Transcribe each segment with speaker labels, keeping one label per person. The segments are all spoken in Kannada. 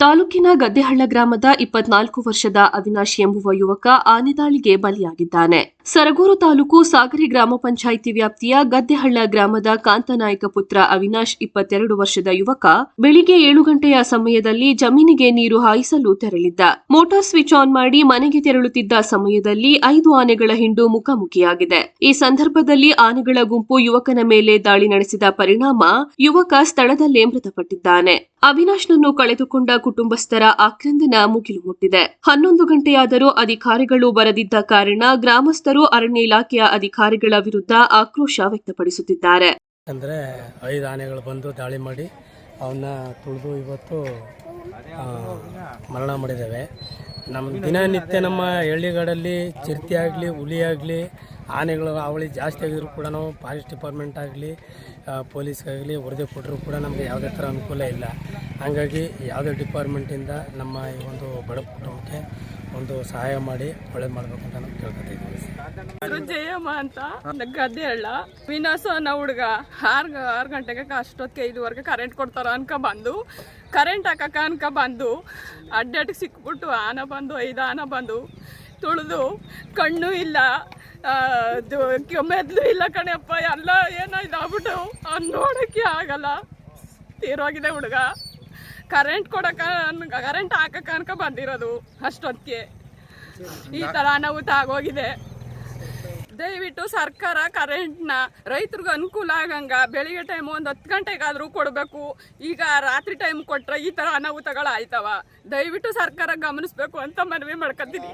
Speaker 1: ತಾಲೂಕಿನ ಗದ್ದೆಹಳ್ಳ ಗ್ರಾಮದ ಇಪ್ಪತ್ನಾಲ್ಕು ವರ್ಷದ ಅವಿನಾಶ್ ಎಂಬುವ ಯುವಕ ಆನೆ ದಾಳಿಗೆ ಬಲಿಯಾಗಿದ್ದಾನೆ. ಸರಗೂರು ತಾಲೂಕು ಸಾಗರಿ ಗ್ರಾಮ ಪಂಚಾಯಿತಿ ವ್ಯಾಪ್ತಿಯ ಗದ್ದೆಹಳ್ಳ ಗ್ರಾಮದ ಕಾಂತನಾಯಕ ಪುತ್ರ ಅವಿನಾಶ್ ಇಪ್ಪತ್ತೆರಡು ವರ್ಷದ ಯುವಕ ಬೆಳಿಗ್ಗೆ ಏಳು ಗಂಟೆಯ ಸಮಯದಲ್ಲಿ ಜಮೀನಿಗೆ ನೀರು ಹಾಯಿಸಲು ತೆರಳಿದ್ದ. ಮೋಟಾರ್ ಸ್ವಿಚ್ ಆನ್ ಮಾಡಿ ಮನೆಗೆ ತೆರಳುತ್ತಿದ್ದ ಸಮಯದಲ್ಲಿ ಐದು ಆನೆಗಳ ಹಿಂಡು ಮುಖಾಮುಖಿಯಾಗಿದೆ. ಈ ಸಂದರ್ಭದಲ್ಲಿ ಆನೆಗಳ ಗುಂಪು ಯುವಕನ ಮೇಲೆ ದಾಳಿ ನಡೆಸಿದ ಪರಿಣಾಮ ಯುವಕ ಸ್ಥಳದಲ್ಲೇ ಮೃತಪಟ್ಟಿದ್ದಾನೆ. ಅವಿನಾಶ್ನನ್ನು ಕಳೆದುಕೊಂಡ ಕುಟುಂಬಸ್ಥರ ಆಕ್ರಂದನ ಮುಗಿಲು ಮುಟ್ಟಿದೆ. ಹನ್ನೊಂದು ಗಂಟೆಯಾದರೂ ಅಧಿಕಾರಿಗಳು ಬರದಿದ್ದ ಕಾರಣ ಗ್ರಾಮಸ್ಥರು ಅರಣ್ಯ ಇಲಾಖೆಯ ಅಧಿಕಾರಿಗಳ ವಿರುದ್ಧ ಆಕ್ರೋಶ ವ್ಯಕ್ತಪಡಿಸುತ್ತಿದ್ದಾರೆ.
Speaker 2: ಅಂದರೆ ಐದು ಆನೆಗಳು ಬಂದು ದಾಳಿ ಮಾಡಿ ಅವನ್ನ ತುಳಿದು ಇವತ್ತು ಮರಣ ಮಾಡಿದ್ದೇವೆ. ನಮ್ಮ ದಿನನಿತ್ಯ ನಮ್ಮ ಹಳ್ಳಿಗಳಲ್ಲಿ ಚಿರತೆ ಆಗಲಿ, ಹುಲಿ ಆಗಲಿ, ಆನೆಗಳು ಅವಳಿ ಜಾಸ್ತಿ ಆಗಿದ್ರು ಕೂಡ ನಾವು ಫಾರೆಸ್ಟ್ ಡಿಪಾರ್ಟ್ಮೆಂಟ್ ಆಗಲಿ ಪೊಲೀಸ್ಗಾಗಲಿ ವರದಿ ಕೊಟ್ಟರು ಕೂಡ ನಮಗೆ ಯಾವುದೇ ಥರ ಅನುಕೂಲ ಇಲ್ಲ. ಹಾಗಾಗಿ ಯಾವುದೇ ಡಿಪಾರ್ಟ್ಮೆಂಟಿಂದ ನಮ್ಮ ಈ ಒಂದು ಬಡ ಕುಟುಂಬಕ್ಕೆ ಒಂದು ಸಹಾಯ ಮಾಡಿ ಒಳ್ಳೇದು ಮಾಡಬೇಕು ಅಂತ ನಾವು ಕೇಳ್ಕೊತಾ ಇದ್ದೀವಿ
Speaker 3: ಜಯಮ್ಮ ಅಂತ. ಗದ್ದೆ ಅಳ್ಳ ವಿನಾಸ ಅನ್ನೋ ಹುಡುಗ. ಆರು ಆರು ಗಂಟೆಗೆ ಅಷ್ಟೊತ್ತಿಗೆ ಐದುವರೆಗೆ ಕರೆಂಟ್ ಕೊಡ್ತಾರ ಅನ್ಕ ಬಂದು. ಕರೆಂಟ್ ಹಾಕಕ ಅನ್ಕ ಬಂದು. ಅಡ್ಡಾಟಿಗೆ ಸಿಕ್ಬಿಟ್ಟು ಆನ ಬಂದು, ಐದು ಆನ ಬಂದು. ತುಳಿದು ಕಣ್ಣು ಇಲ್ಲ. ಮೆದ್ಲು ಇಲ್ಲ ಕಣೆಯಪ್ಪ. ಎಲ್ಲ ಏನೋ ಇದಾಗ್ಬಿಟ್ಟು ಅವ್ನು ನೋಡೋಕ್ಕೆ ಆಗಲ್ಲ. ತೀರೋಗಿದೆ ಹುಡುಗ. ಕರೆಂಟ್ ಕೊಡಕ ಕರೆಂಟ್ ಹಾಕಕ ಅನ್ಕ ಬಂದಿರೋದು ಅಷ್ಟೊತ್ತಿಗೆ. ಈ ಥರ ಅನಾಹುತ ಆಗೋಗಿದೆ. ದಯವಿಟ್ಟು ಸರ್ಕಾರ ಕರೆಂಟ್ನ ರೈತರಿಗೂ ಅನುಕೂಲ ಆಗಂಗ ಬೆಳಿಗ್ಗೆ ಟೈಮ್ ಒಂದು ಹತ್ತು ಗಂಟೆಗಾದರೂ ಕೊಡಬೇಕು. ಈಗ ರಾತ್ರಿ ಟೈಮ್ ಕೊಟ್ಟರೆ ಈ ಥರ ಅನಾಹುತಗಳು ಆಯ್ತವ. ದಯವಿಟ್ಟು ಸರ್ಕಾರ ಗಮನಿಸ್ಬೇಕು ಅಂತ ಮನವಿ ಮಾಡ್ಕೊತೀನಿ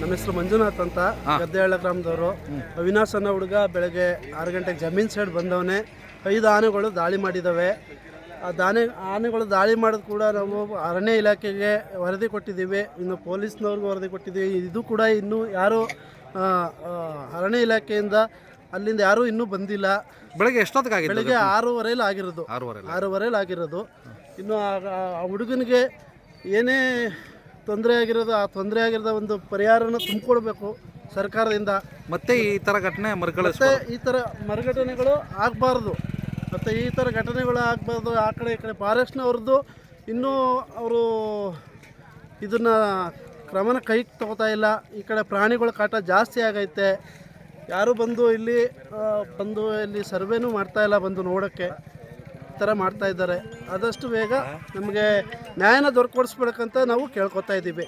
Speaker 4: ನಮ್ಮ ಹೆಸರು ಮಂಜುನಾಥ್ ಅಂತ. ಗದ್ದೆಹಳ್ಳ ಗ್ರಾಮದವರು. ಅವಿನಾಶ್ ಅನ್ನೋ ಹುಡುಗ ಬೆಳಗ್ಗೆ ಆರು ಗಂಟೆಗೆ ಜಮೀನ್ ಸೈಡ್ ಬಂದವನೆ. ಐದು ಆನೆಗಳು ದಾಳಿ ಮಾಡಿದ್ದಾವೆ ಆ ದಾನೆ ಆನೆಗಳು ದಾಳಿ ಮಾಡೋದು ಕೂಡ ನಾವು ಅರಣ್ಯ ಇಲಾಖೆಗೆ ವರದಿ ಕೊಟ್ಟಿದ್ದೀವಿ. ಇನ್ನು ಪೊಲೀಸ್ನವ್ರಿಗೂ ವರದಿ ಕೊಟ್ಟಿದ್ದೀವಿ. ಇದು ಕೂಡ ಇನ್ನೂ ಯಾರೂ ಅರಣ್ಯ ಇಲಾಖೆಯಿಂದ ಅಲ್ಲಿಂದ ಯಾರೂ ಇನ್ನೂ ಬಂದಿಲ್ಲ.
Speaker 5: ಬೆಳಗ್ಗೆ ಎಷ್ಟೊತ್ತಿಗೆ
Speaker 4: ಬೆಳಗ್ಗೆ ಆರೂವರೆಯಲ್ಲಿ ಆಗಿರೋದು.
Speaker 5: ಆರೂವರೆ
Speaker 4: ಆರೂವರೆಯಲ್ಲಿ ಆಗಿರೋದು. ಇನ್ನು ಆ- ಹುಡುಗನಿಗೆ ಏನೇ ತೊಂದರೆ ಆಗಿರೋದು ಆ ತೊಂದರೆ ಆಗಿರೋದ ಒಂದು ಪರಿಹಾರನ ತುಂಬಿಕೊಡ್ಬೇಕು ಸರ್ಕಾರದಿಂದ.
Speaker 5: ಮತ್ತೆ ಈ ಥರ ಘಟನೆ ಮರುಕಳಿಸ್
Speaker 4: ಈ ಥರ ಮರುಘಟನೆಗಳು ಆಗಬಾರ್ದು. ಮತ್ತು ಈ ಥರ ಘಟನೆಗಳು ಆಗಬಾರ್ದು ಆ ಕಡೆ ಈ ಕಡೆ ಫಾರೆಸ್ಟ್ನವ್ರದ್ದು ಇನ್ನೂ ಅವರು ಇದನ್ನು ಕ್ರಮನ ಕೈಗೆ ತಗೋತಾ ಇಲ್ಲ. ಈ ಕಡೆ ಪ್ರಾಣಿಗಳ ಕಾಟ ಜಾಸ್ತಿ ಆಗೈತೆ. ಯಾರು ಬಂದು ಇಲ್ಲಿ ಬಂದು ಇಲ್ಲಿ ಸರ್ವೇನೂ ಮಾಡ್ತಾ ಇಲ್ಲ ಬಂದು ನೋಡೋಕ್ಕೆ. ಈ ಥರ ಮಾಡ್ತಾ ಇದ್ದಾರೆ. ಆದಷ್ಟು ಬೇಗ ನಮಗೆ ನ್ಯಾಯನ ದೊರಕೊಡಿಸ್ಬೇಕಂತ ನಾವು ಕೇಳ್ಕೊತಾ ಇದ್ದೀವಿ.